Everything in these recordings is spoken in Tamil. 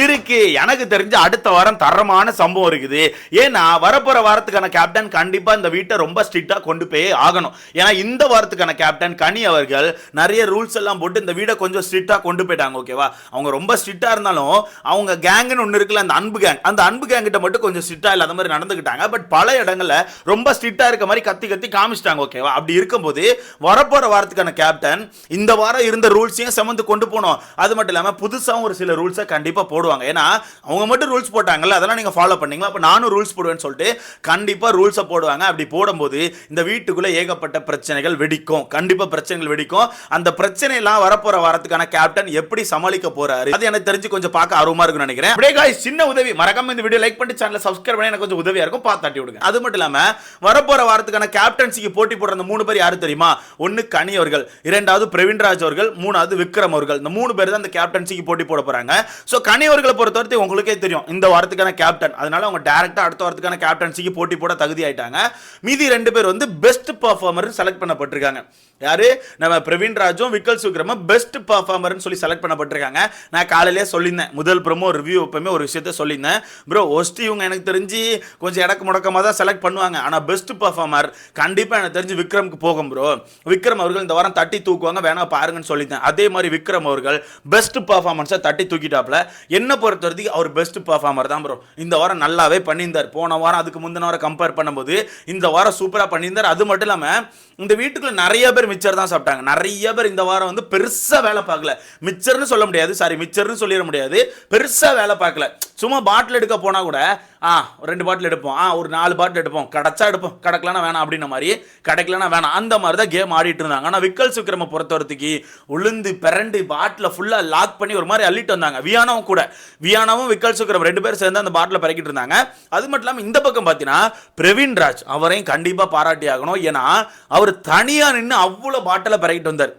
இருக்கு எனக்கு தெரிஞ்ச அடுத்த வாரம் தரமான சம்பவம் இருக்குது. ஏன்னா வரப்போற வாரத்துக்கான கேப்டன் கண்டிப்பா இந்த வீட்டை ரொம்ப ஸ்ட்ரிக்டா கொண்டு போய் ஆகணும். ஏன்னா இந்த வாரத்துக்கான கேப்டன் கனி அவர்கள் நிறைய ரூல்ஸ் எல்லாம் போட்டு இந்த வீடை கொஞ்சம் ஸ்ட்ரிக்டா கொண்டு போயிட்டாங்க ஓகேவா அவங்க ரொம்ப ஸ்ட்ரிக்டா இருந்தாலும் அவங்க கேங்குன்னு ஒன்று இருக்குல்ல அந்த அன்பு கேங் அந்த அன்பு கேங் கிட்ட மட்டும் கொஞ்சம் ஸ்ட்ரிக்டா இல்லாத மாதிரி நடந்துக்கிட்டாங்க. பட் பல இடங்கள்ல ரொம்ப ஸ்ட்ரிக்டா இருக்க மாதிரி கத்தி கத்தி காமிச்சிட்டாங்க ஓகேவா அப்படி இருக்கும்போது வரப்போற வாரத்துக்கான கேப்டன் இந்த வாரம் இருந்த ரூல்ஸையும் சமந்து கொண்டு போனோம். அது மட்டும் இல்லாமல் புதுசாக ஒரு சில ரூல்ஸை கண்டிப்பாக கண்டிப்பா போடுவாங்க. ஏன்னா அவங்க மட்டும் ரூல்ஸ் போட்டாங்கல்ல அதெல்லாம் நீங்க ஃபாலோ பண்ணீங்களா? அப்போ நானும் ரூல்ஸ் போடுவேன்னு சொல்லிட்டு கண்டிப்பா ரூல்ஸை போடுவாங்க. அப்படி போடும்போது இந்த வீட்டுக்குள்ள ஏகப்பட்ட பிரச்சனைகள் வெடிக்கும். கண்டிப்பாக பிரச்சனைகள் வெடிக்கும். அந்த பிரச்சனை எல்லாம் வரப்போற வாரத்துக்கான கேப்டன் எப்படி சமாளிக்க போறாரு? அது எனக்கு தெரிஞ்சு கொஞ்சம் பார்க்க ஆர்வமாக இருக்கும்னு நினைக்கிறேன். அப்படியே சின்ன உதவி. மறக்காம இந்த வீடியோ லைக் பண்ணி சேனலை சப்ஸ்கிரைப் பண்ணி எனக்கு கொஞ்சம் உதவியாக இருக்கும். பார்த்து தட்டி விடுங்க. அது மட்டும் இல்லாமல் வரப்போற வாரத்துக்கான கேப்டன்சிக்கு போட்டி போடுற அந்த மூணு பேர் யார் தெரியுமா? ஒன்னு கனி அவர்கள் இரண்டாவது பிரவீன்ராஜ் அவர்கள் மூணாவது விக்ரம் அவர்கள். இந்த மூணு பேர் தான் அந்த கேப்டன்சிக்கு போட்டி போட போறாங்க. சோ கனி அவர்களை பொறுத்தவரை உங்களுக்கே தெரியும். இந்த வாரத்துக்கான கேப்டன் அதனால அவங்க டேரக்டா அடுத்த வாரத்துக்கான கேப்டன்சிக்கு போட்டி போட தகுதி ஆயிட்டாங்க மீதி ரெண்டு பேர் வந்து பெஸ்ட் பர்ஃபார்மர் செலக்ட் பண்ணப்பட்டிருக்காங்க. யாரு? நம்ம பிரவீன் ராஜும் விக்கல் சுக்ரமும் பெஸ்ட் பர்ஃபார்மர்னு சொல்லி செலக்ட் பண்ணப்பட்டிருக்காங்க. நான் காலையிலே சொல்லியிருந்தேன். முதல் ப்ரமோ ரிவ்யூ எப்பவுமே ஒரு விஷயத்த சொல்லியிருந்தேன். ப்ரோ ஒஸ்ட் இவங்க எனக்கு தெரிஞ்சு கொஞ்சம் இடக்கு முடக்கமாக தான் செலக்ட் பண்ணுவாங்க. ஆனால் பெஸ்ட் பர்ஃபார்மர் கண்டிப்பாக எனக்கு தெரிஞ்சு விக்ரம்க்கு போகும் ப்ரோ விக்ரம் அவர்கள் இந்த வாரம் தட்டி தூக்குவாங்க. வேணா பாருங்கன்னு சொல்லியிருந்தேன். அதே மாதிரி விக்ரம் அவர்கள் பெஸ்ட் பர்ஃபார்மன்ஸை தட்டி தூக்கிட்டாப்ல என்ன பொறுத்த வரைக்கும் அவர் பெஸ்ட் பர்ஃபார்மர் தான் ப்ரோ இந்த வாரம் நல்லாவே பண்ணியிருந்தார். போன வாரம் அதுக்கு முந்தின வாரம் கம்பேர் பண்ணும்போது இந்த வாரம் சூப்பராக பண்ணியிருந்தார். அது மட்டும் இல்லாமல் இந்த வீட்டுக்குள்ள நிறைய பேர் மிச்சர் தான் சாப்பிட்டாங்க. நிறைய பேர் இந்த வாரம் வந்து பெருசாக வேலை பார்க்கல. மிச்சர்னு சொல்ல முடியாது. சாரி மிச்சர்னு சொல்லிட முடியாது. பெருசாக வேலை பார்க்கல. சும்மா பாட்டில் எடுக்க போனால் கூட ஆ ரெண்டு பாட்டில் எடுப்போம். ஆ ஒரு நாலு பாட்டில் எடுப்போம். கிடைச்சா எடுப்போம். கிடைக்கலனா வேணாம் அப்படின்ன மாதிரி கிடைக்கலனா வேணாம். அந்த மாதிரி தான் கேம் ஆடிட்டு இருந்தாங்க. ஆனால் விக்கல் சுக்கிரம பொறுத்தவரத்துக்கு உளுந்து பிறண்டு பாட்டில் ஃபுல்லாக லாக் பண்ணி ஒரு மாதிரி அள்ளிட்டு வந்தாங்க. வியானாவும் கூட. வியானாவும் விக்கல் சுக்கிரம் ரெண்டு பேரும் சேர்ந்து அந்த பாட்டில் பறக்கிட்டு இருந்தாங்க. அது மட்டும் இல்லாமல் இந்த பக்கம் பார்த்தீங்கன்னா பிரவீன் ராஜ் அவரையும் கண்டிப்பாக பாராட்டி ஆகணும் ஏன்னா அவர் தனியாக நின்று அவ்வளோ பாட்டில் பறக்கிட்டு வந்தார்.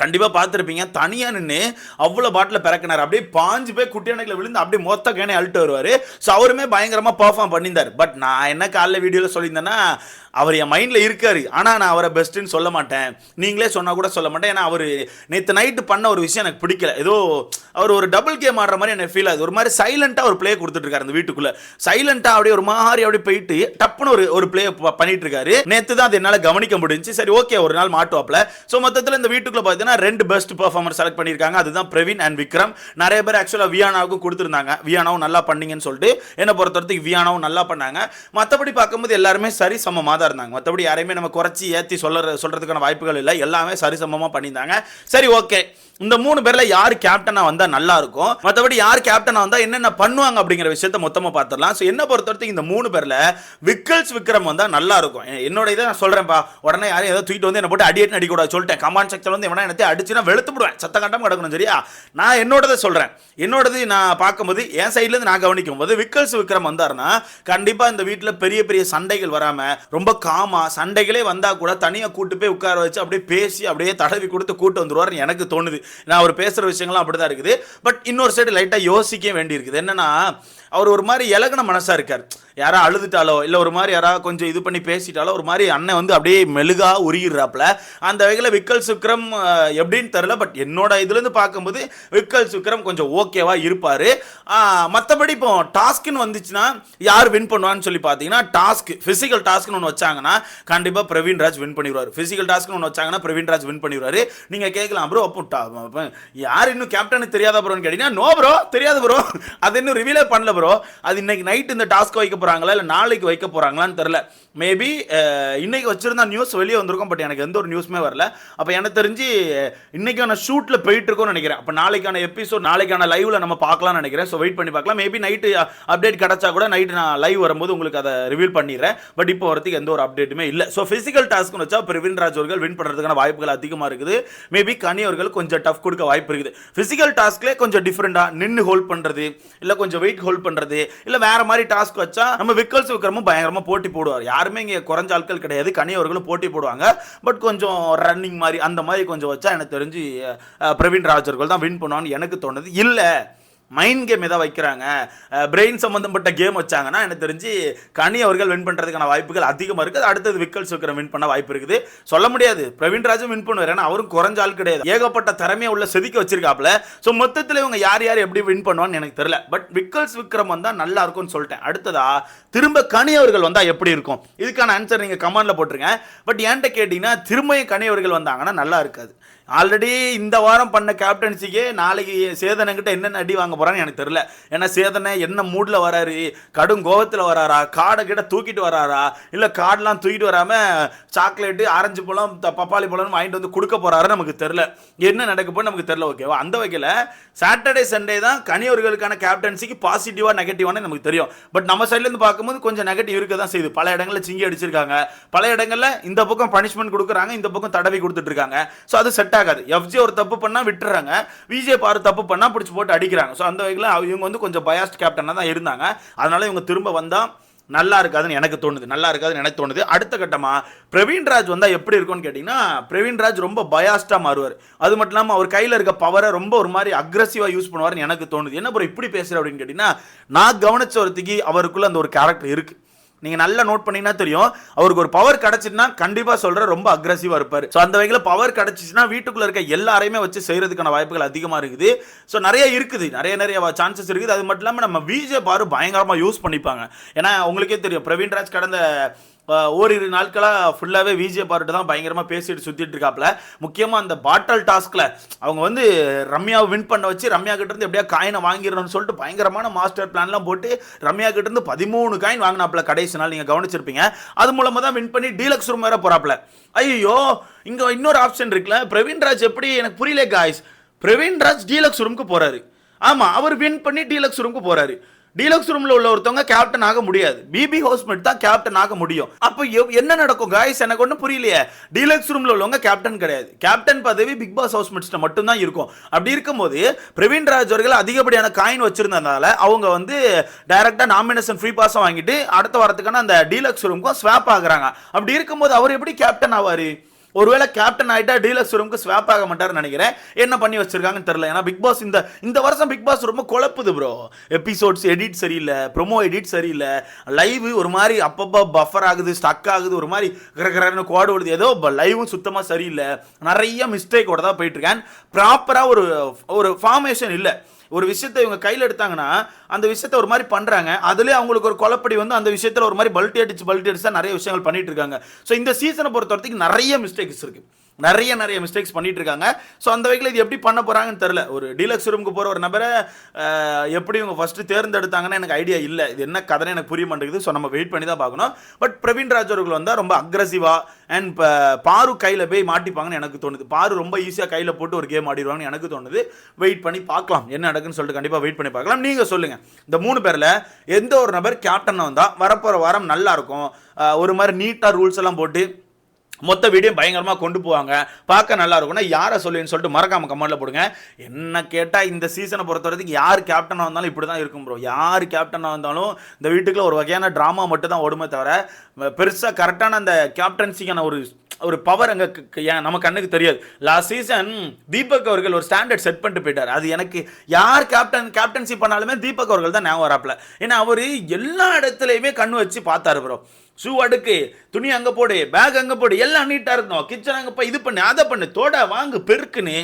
கண்டிப்பாக பார்த்துருப்பீங்க. தனியாக நின்று அவ்வளோ பாட்டில் பிறக்கினார். அப்படியே பாஞ்சு போய் குட்டியானைகளை விழுந்து அப்படியே மொத்த கேனே அழுட்டு வருவார். ஸோ அவருமே பயங்கரமாக பர்ஃபார்ம் பண்ணியிருந்தார். பட் நான் என்ன காலைல வீடியோவில் சொல்லியிருந்தேன்னா அவர் என் மைண்டில் இருக்காரு. ஆனால் நான் அவரை பெஸ்ட்டுன்னு சொல்ல மாட்டேன். நீங்களே சொன்னால் கூட சொல்ல மாட்டேன். ஏன்னா அவர் நேற்று நைட்டு பண்ண ஒரு விஷயம் எனக்கு பிடிக்கல. ஏதோ அவர் ஒரு டபுள் கேம் ஆடுற மாதிரி எனக்கு ஃபீல் ஆகுது. ஒரு மாதிரி சைலண்ட்டாக ஒரு ப்ளே கொடுத்துட்ருக்காரு அந்த வீட்டுக்குள்ளே. சைலண்ட்டாக அப்படியே ஒரு மாதிரி அப்படியே போயிட்டு டப்புன்னு ஒரு ஒரு ப்ளே பண்ணிட்டு இருக்காரு நேற்று தான் அது என்னால் கவனிக்க முடிஞ்சு சரி ஓகே ஒரு நாள் மாட்டுவாப்பில். ஸோ மொத்தத்தில் இந்த வீட்டுக்குள்ளே பார்த்தீங்கன்னா ரெண்டு பெஸ்ட் பர்ஃபார்மர் செலக்ட் பண்ணியிருக்காங்க. அதுதான் பிரவீன் அண்ட் விக்ரம். நிறைய பேர் ஆக்சுவலாக வியானாவுக்கும் கொடுத்துருந்தாங்க. வியானாவும் நல்லா பண்ணீங்கன்னு சொல்லிட்டு என்னை பொறுத்த வரைக்கும் வியானாவும் நல்லா பண்ணாங்க. மற்றபடி பார்க்கும்போது எல்லாருமே சரி சமமாக தான் இருந்தாங்க. மற்றபடி யாரையுமே நம்ம குறைச்சி ஏற்றி சொல்ல சொல்கிறதுக்கான வாய்ப்புகள் இல்லை. எல்லாமே சரிசமமாக பண்ணியிருந்தாங்க. சரி ஓகே. இந்த மூணு பேரில் யார் கேப்டனாக வந்தால் நல்லா இருக்கும்? மற்றபடி யார் கேப்டனாக வந்தால் என்னென்ன பண்ணுவாங்க அப்படிங்கிற விஷயத்த மொத்தமாக பார்த்துடலாம் ஸோ என்ன பொறுத்த வரைக்கும் இந்த மூணு பேரில் விக்கல்ஸ் விக்ரம் வந்தால் நல்லா இருக்கும். என்னோட இதை நான் சொல்கிறேன்ப்பா உடனே யாரும் ஏதோ தூக்கிட்டு வந்து என்ன போட்டு அடி அடிக்கூடாது சொல்லிட்டேன். கமாண்ட் செக்ஷன் வந்து எவனா என்னத்தை அடிச்சுனா வெளுத்து விடுவேன் சத்த கட்டம் கிடக்கணும் சரியா? நான் என்னோடதை சொல்கிறேன் என்னோடது நான் பார்க்கும்போது என் சைட்லேருந்து நான் கவனிக்கும் போது விக்கல்ஸ் விக்ரம் வந்தாருன்னா கண்டிப்பாக இந்த வீட்டில் பெரிய பெரிய சண்டைகள் வராமல் ரொம்ப ரொம்ப காமா சண்டைகளே வந்தா கூட தனியாக கூட்டு போய் உட்கார வச்சு அப்படியே பேசி அப்படியே தடவி கொடுத்து கூட்டு வந்துருவார் எனக்கு தோணுது. நான் அவர் பேசுகிற விஷயங்கள்லாம் அப்படிதான் இருக்குது. பட் இன்னொரு சைடு லைட்டாக யோசிக்க வேண்டியிருக்குது. என்னென்னா என்னன்னா அவர் ஒரு மாதிரி இலகுன மனசாக இருக்கார். யாரா அழுதுட்டாலோ இல்லை ஒரு மாதிரி யாராவது கொஞ்சம் இது பண்ணி பேசிட்டாலோ ஒரு மாதிரி அண்ணன் வந்து அப்படியே மெழுகா உருகிடுறாப்புல. அந்த வகையில் விக்கல் சுக்ரம் எப்படின்னு தெரில பட் என்னோட இதுலேருந்து பார்க்கும்போது விக்கல் சுக்ரம் கொஞ்சம் ஓகேவாக இருப்பார். மற்றபடி இப்போ டாஸ்க்குன்னு வந்துச்சுன்னா யார் வின் பண்ணுவான்னு சொல்லி பார்த்தீங்கன்னா டாஸ்க் ஃபிசிக்கல் டாஸ்க்னு ஒன்று வச்சாங்கன்னா கண்டிப்பாக பிரவீன் ராஜ் வின் பண்ணிடுவார். ஃபிசிக்கல் டாஸ்க்னு ஒன்று வச்சாங்கன்னா பிரவீன் ராஜ் வின் பண்ணிடுவார். நீங்கள் கேட்கலாம் ப்ரோ அப்போ யார் இன்னும் கேப்டனு தெரியாத ப்ரோன்னு கேட்டீங்கன்னா நோ ப்ரோ தெரியாது ப்ரோ அது இன்னும் ரிவீலே பண்ணல ப்ரோ அது இன்னைக்கு நைட் இந்த டாஸ்க் வைக்க போகிறாங்களா இல்லை நாளைக்கு வைக்க போகிறாங்களான்னு தெரில மேபி இன்றைக்கி வச்சுருந்தா நியூஸ் வெளியே வந்திருக்கும் பட் எனக்கு எந்த ஒரு நியூஸுமே வரல. அப்போ எனக்கு தெரிஞ்சு இன்றைக்கான ஷூட்டில் போயிட்டுருக்கோம்னு நினைக்கிறேன். அப்போ நாளைக்கான எபிசோட் நாளைக்கான லைவில் நம்ம பார்க்கலாம்னு நினைக்கிறேன். ஸோ வெயிட் பண்ணி பார்க்கலாம். மேபி நைட்டு அப்டேட் கிடைச்சா கூட நைட்டு நான் லைவ் வரும்போது உங்களுக்கு அதை ரிவீல் பண்ணிடுறேன். பட் இப்போ வரதுக்கு எந்த ஒரு அப்டேட்டுமே இல்லை. ஸோ ஃபிசிக்கல் டாஸ்க்னு வச்சா பிரவீன் ராஜ் அவர்கள் வின் பண்ணுறதுக்கான வாய்ப்புகள் அதிகமாக இருக்குது. மேபி கனி அவர்கள் கொஞ்சம் டஃப் கொடுக்க வாய்ப்பு இருக்குது. ஃபிசிக்கல் டாஸ்க்லேயே கொஞ்சம் டிஃப்ரெண்ட்டாக நின்று ஹோல்ட் பண்ணுறது இல்லை கொஞ்சம் வெயிட் ஹோல்ட் பண்ணுறது இல்லை வேறு மாதிரி டாஸ்க் வச்சா நம்ம விக்கல்ஸ் விக்ரமும் பயங்கரமாக போட்டி போடுவார். யாருமே இங்கே குறைஞ்ச ஆட்கள் கிடையாது. கனியவர்களும் போட்டி போடுவாங்க. பட் கொஞ்சம் ரன்னிங் மாதிரி அந்த மாதிரி கொஞ்சம் வச்சா எனக்கு தெரிஞ்சு பிரவீன் ராஜர்கள் தான் வின் பண்ணுவான்னு எனக்கு தோணுது. இல்லை மைண்ட் கேம் எதாவது வைக்கிறாங்க? பிரெயின் சம்மந்தப்பட்ட கேம் வச்சாங்கன்னா எனக்கு தெரிஞ்சு கனி அவர்கள் வின் பண்ணுறதுக்கான வாய்ப்புகள் அதிகமாக இருக்குது. அடுத்தது விக்கல் சுக்கரம் வின் பண்ண வாய்ப்பு இருக்குது. சொல்ல முடியாது. பிரவீன் ராஜும் வின் பண்ணுவார். ஏன்னா அவரும் குறைஞ்ச ஆள் கிடையாது. ஏகப்பட்ட திறமையை உள்ள செதுக்கி வச்சிருக்காப்ல ஸோ மொத்தத்தில் இவங்க யார் யார் எப்படி வின் பண்ணுவான்னு எனக்கு தெரியல. பட் விக்கல்ஸ் விக்ரம் வந்தால் நல்லா இருக்கும்னு சொல்லிட்டேன். அடுத்ததா திரும்ப கனி அவர்கள் வந்தால் எப்படி இருக்கும்? இதுக்கான ஆன்சர் நீங்கள் கமெண்டில் போட்டுருங்க. பட் என்கிட்ட கேட்டிங்கன்னா திரும்பியும் கனி அவர்கள் வந்தாங்கன்னா நல்லா இருக்காது. ஆல்ரெடி இந்த வாரம் பண்ண கேப்டன்சிக்கே நாளைக்கு சேதனங்கிட்ட என்னென்ன அடி வாங்க போகிறான்னு எனக்கு தெரில ஏன்னா சேதனை என்ன மூடில் வராரு? கடும் கோவத்தில் வராரா? காடை கிட்ட தூக்கிட்டு வராரா? இல்லை காடெலாம் தூக்கிட்டு வராமல் சாக்லேட்டு ஆரஞ்சு பழம் பப்பாளி பழம் வாங்கிட்டு வந்து கொடுக்க போகிறாரு நமக்கு தெரில என்ன நடக்க போன்னு நமக்கு தெரியல ஓகேவா அந்த வகையில் சாட்டர்டே சண்டே தான் கனியவர்களுக்கான கேப்டன்சிக்கு பாசிட்டிவாக நெகட்டிவானு நமக்கு தெரியும். பட் நம்ம சைட்லேருந்து பார்க்கும் பார்க்கும்போது கொஞ்சம் நெகட்டிவ் இருக்க தான் செய்யுது. பல இடங்களில் சிங்கி அடிச்சிருக்காங்க. பல இடங்களில் இந்த பக்கம் பனிஷ்மெண்ட் கொடுக்குறாங்க இந்த பக்கம் தடவி கொடுத்துட்டு இருக்காங்க ஸோ அது செட் ஆகாது. எஃப்ஜி ஒரு தப்பு பண்ணா விட்டுறாங்க. விஜே பாரு தப்பு பண்ணா பிடிச்சி போட்டு அடிக்கிறாங்க. ஸோ அந்த வகையில் இவங்க வந்து கொஞ்சம் பயாஸ்ட் கேப்டனாக தான் இருந்தாங்க. அதனால இவங்க திரும்ப வந்தால் நல்லா இருக்காதுன்னு எனக்கு தோணுது நல்லா இருக்காதுன்னு எனக்கு தோணுது. அடுத்த கட்டமாக பிரவீன் ராஜ் எப்படி இருக்கும்னு கேட்டிங்கன்னா பிரவீன் ராஜ் ரொம்ப பயாஸ்டாக மாறுவார். அது மட்டும் இல்லாமல் அவர் கையில் இருக்க பவரை ரொம்ப ஒரு மாதிரி அக்ரஸிவாக யூஸ் பண்ணுவார்னு எனக்கு தோணுது. என்ன அப்புறம் இப்படி பேசுகிற அப்படின்னு கேட்டிங்கன்னா நான் கவனிச்ச ஒருத்திக்கு அவருக்குள்ளே அந்த ஒரு கேரக்டர் இருக்குது நீங்க நல்லா நோட் பண்ணீங்கன்னா தெரியும். அவருக்கு ஒரு பவர் கிடைச்சிட்டுனா கண்டிப்பா சொல்ற ரொம்ப அக்ரஸிவா இருப்பாரு. ஸோ அந்த வகையில் பவர் கிடைச்சிச்சுன்னா வீட்டுக்குள்ள இருக்க எல்லாரையுமே வச்சு செய்யறதுக்கான வாய்ப்புகள் அதிகமா இருக்குது. ஸோ நிறைய இருக்குது. நிறைய நிறைய சான்சஸ் இருக்குது. அது மட்டும் இல்லாமல் நம்ம விஜே பாரு பயங்கரமா யூஸ் பண்ணிப்பாங்க. ஏன்னா உங்களுக்கே தெரியும் பிரவீன் ராஜ் கடந்த ஓரிரு நாட்களாக ஃபுல்லாகவே விஜே பாருட்டு தான் பயங்கரமாக பேசிட்டு சுற்றிட்டு இருக்காப்புல முக்கியமாக அந்த பாட்டல் டாஸ்கில் அவங்க வந்து ரம்யாவை வின் பண்ண வச்சு ரம்யா கிட்டேருந்து எப்படியா காயினை வாங்கிடணும்னு சொல்லிட்டு பயங்கரமான மாஸ்டர் பிளான்லாம் போட்டு ரம்யா கிட்டேருந்து பதிமூணு காயின் வாங்கினாப்புல கடைசி நாள். நீங்கள் கவனிச்சிருப்பீங்க. அது மூலமாக தான் வின் பண்ணி டீலக்ஸ் ரூம் வேறு போகிறாப்புல ஐயோ இங்கே இன்னொரு ஆப்ஷன் இருக்குல்ல. பிரவீன் ராஜ் எப்படி எனக்கு புரியல காய்ஸ் பிரவீன் ராஜ் டீலக்ஸ் ரூமுக்கு போகிறாரு ஆமாம் அவர் வின் பண்ணி டீலக்ஸ் ரூமுக்கு போகிறாரு டீலக்ஸ் ரூம்ல உள்ள ஒருத்தவங்க கேப்டன் ஆக முடியாது. பிபி ஹவுஸ்மேட் தான் கேப்டன் ஆக முடியும். அப்போ என்ன நடக்கும் காய்ஸ் எனக்கு ஒன்றும் புரியலையே. டீலக்ஸ் ரூம்ல உள்ளவங்க கேப்டன் கிடையாது. கேப்டன் பதவி பிக் பாஸ் ஹவுஸ்மேட்ஸ்ல மட்டும்தான் இருக்கும். அப்படி இருக்கும்போது பிரவீன் ராஜ் அவர்கள் அதிகப்படியான காயின் வச்சிருந்ததுனால அவங்க வந்து டைரக்டா நாமினேஷன் ஃப்ரீ பாஸை வாங்கிட்டு அடுத்த வாரத்துக்கான அந்த டீலக்ஸ் ரூமுக்கும் ஸ்வாப் ஆகுறாங்க. அப்படி இருக்கும்போது அவர் எப்படி கேப்டன் ஆவாரு? ஒருவேளை கேப்டன் ஆகிட்டா டீலக்ஸ் ரூமுக்கு ஸ்வாப் ஆக மாட்டார்னு நினைக்கிறேன். என்ன பண்ணி வச்சிருக்காங்கன்னு தெரியல. ஏன்னா பிக் பாஸ் இந்த இந்த வருஷம் பிக் பாஸ் ரொம்ப குழப்புது ப்ரோ எபிசோட்ஸ் எடிட் சரியில்லை ப்ரோமோ எடிட் சரியில்லை. லைவ் ஒரு மாதிரி அப்பப்போ பஃபர் ஆகுது ஸ்டக் ஆகுது ஒரு மாதிரி கரகரன்னு கோடு ஓடுது. ஏதோ லைவும் சுத்தமாக சரியில்லை. நிறைய மிஸ்டேக்கோட தான் போயிட்டு இருக்கேன் ப்ராப்பராக ஒரு ஒரு ஃபார்மேஷன் இல்லை. ஒரு விஷயத்தை இவங்க கையில் எடுத்தாங்கன்னா அந்த விஷயத்தை ஒரு மாதிரி பண்ணுறாங்க அதுலேயே அவங்களுக்கு ஒரு குழப்படி வந்து அந்த விஷயத்தில் ஒரு மாதிரி பல்ட்டி அடிச்சு பல்ட்டி அடிச்சு தான் நிறைய விஷயங்கள் பண்ணிட்டு இருக்காங்க. ஸோ இந்த சீசனை பொறுத்த வரைக்கும் நிறைய மிஸ்டேக்ஸ் இருக்குது நிறைய நிறைய மிஸ்டேக்ஸ் பண்ணிட்டு இருக்காங்க ஸோ அந்த வகையில் இது எப்படி பண்ண போகிறாங்கன்னு தெரில ஒரு டீலக்ஸ் ரூமுக்கு போகிற ஒரு நபரை எப்படி இவங்க ஃபஸ்ட்டு தேர்ந்தெடுத்தாங்கன்னு எனக்கு ஐடியா இல்லை. இது என்ன கதைன்னு எனக்கு புரிய மாட்டேங்குது. ஸோ நம்ம வெயிட் பண்ணி தான் பார்க்கணும். பட் பிரவீன் ராஜ் அவர்கள் வந்தால் ரொம்ப அக்ரஸிவாக அண்ட் இப்போ பாரு கையில் போய் மாட்டிப்பாங்கன்னு எனக்கு தோணுது. பாரு ரொம்ப ஈஸியாக கையில் போட்டு ஒரு கேம் ஆடிடுவாங்கன்னு எனக்கு தோணுது. வெயிட் பண்ணி பார்க்கலாம். என்ன நடக்குன்னு சொல்லிட்டு கண்டிப்பாக வெயிட் பண்ணி பார்க்கலாம். நீங்கள் சொல்லுங்கள் இந்த மூணு பேரில் எந்த ஒரு நபர் கேப்டன் வந்தால் வரப்போகிற வாரம் நல்லாயிருக்கும் ஒரு மாதிரி நீட்டாக ரூல்ஸ் எல்லாம் போட்டு மொத்த வீடியோ பயங்கரமாக கொண்டு போவாங்க. பார்க்க நல்லா இருக்கும்னா யாரை சொல்லுன்னு சொல்லிட்டு மறக்காம கமெண்ட்டில் போடுங்க. என்ன கேட்டால் இந்த சீசனை பொறுத்த வரைக்கும் யார் கேப்டனாக வந்தாலும் இப்படி தான் இருக்கும் ப்ரோ யார் கேப்டனாக வந்தாலும் இந்த வீட்டுக்குள்ள ஒரு வகையான ட்ராமா மட்டும் தான் ஓடுமே தவிர பெருசாக கரெக்டான அந்த கேப்டன்சிக்கான ஒரு ஒரு பவர் அங்கே ஏன் நம்ம கண்ணுக்கு தெரியாது. லாஸ்ட் சீசன் தீபக் அவர்கள் ஒரு ஸ்டாண்டர்ட் செட் பண்ணிட்டு போயிட்டார். அது எனக்கு யார் கேப்டன் கேப்டன்சி பண்ணாலுமே தீபக் அவர்கள் தான் ஞாபகம் வராப்ல ஏன்னா அவர் எல்லா இடத்துலையுமே கண்ணு வச்சு பார்த்தாரு ப்ரோ ஷூ அடுக்கு துணி அங்கே போடு பேக் அங்கே போடு எல்லாம் நீட்டாக இருக்கணும் கிச்சன் அங்கே போய் இது பண்ணு அதை பண்ணு தோட வாங்கு பெருக்குன்னு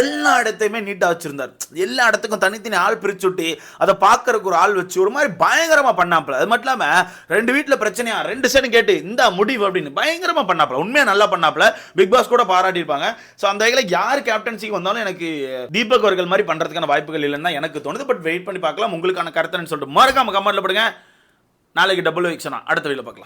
எல்லா இடத்தையுமே நீட்டாக வச்சிருந்தார். எல்லா இடத்துக்கும் தனித்தனி ஆள் பிரிச்சு விட்டு அதை பார்க்கறதுக்கு ஒரு ஆள் வச்சு ஒரு மாதிரி பயங்கரமாக பண்ணாப்புல. அது மட்டும் இல்லாமல் ரெண்டு வீட்டில் பிரச்சனையா ரெண்டு சைடும் கேட்டு இந்த முடிவு அப்படின்னு பயங்கரமாக பண்ணாப்புல. உண்மையாக நல்லா பண்ணாப்புல. பிக் பாஸ் கூட பாராட்டியிருப்பாங்க ஸோ அந்த வகையில் யார் கேப்டன்சிக்கு வந்தாலும் எனக்கு தீபக் அவர்கள் மாதிரி பண்ணுறதுக்கான வாய்ப்புகள் இல்லைன்னு தான் எனக்கு தோணுது. பட் வெயிட் பண்ணி பார்க்கலாம். உங்களுக்கான கருத்துன்னு சொல்லிட்டு மறக்காம கமெண்ட்ல போடுங்க. நாளைக்கு டபுள் வீக்ஷனா அடுத்த வீடியோல பார்க்கலாம்.